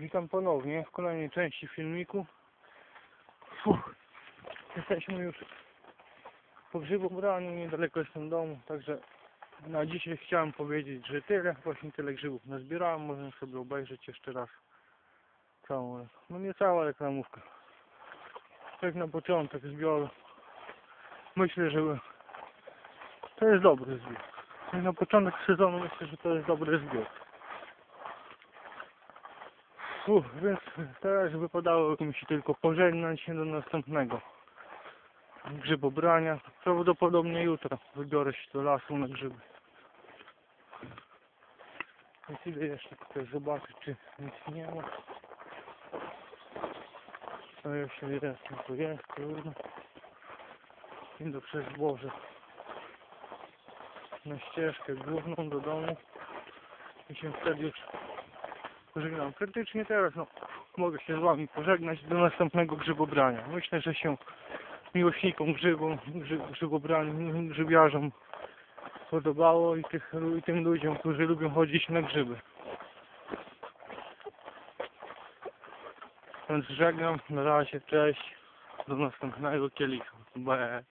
Witam ponownie w kolejnej części filmiku. Fuh. Jesteśmy już po grzybobraniu, niedaleko jestem domu, także na dzisiaj chciałem powiedzieć, że tyle, właśnie tyle grzybów nazbierałem, można sobie obejrzeć jeszcze raz całą, no nie cała reklamówka. Tak na początek zbioru. Myślę, że to jest dobry zbiór. Tak na początek sezonu myślę, że to jest dobry zbiór. Uff, więc teraz wypadało mi się tylko pożegnać się do następnego grzybobrania. Prawdopodobnie jutro wybiorę się do lasu na grzyby. Więc idę jeszcze tutaj zobaczyć, czy nic nie ma. No jeśli jest, no to jest, trudno. Idę przez zboże na ścieżkę główną do domu i się wtedy już pożegnam. Praktycznie teraz no, mogę się z Wami pożegnać do następnego grzybobrania. Myślę, że się miłośnikom grzybu, grzy, grzybobraniu, grzybiarzom podobało i, tych, i tym ludziom, którzy lubią chodzić na grzyby. Więc żegnam, na razie, cześć, do następnego kielicha. Bye.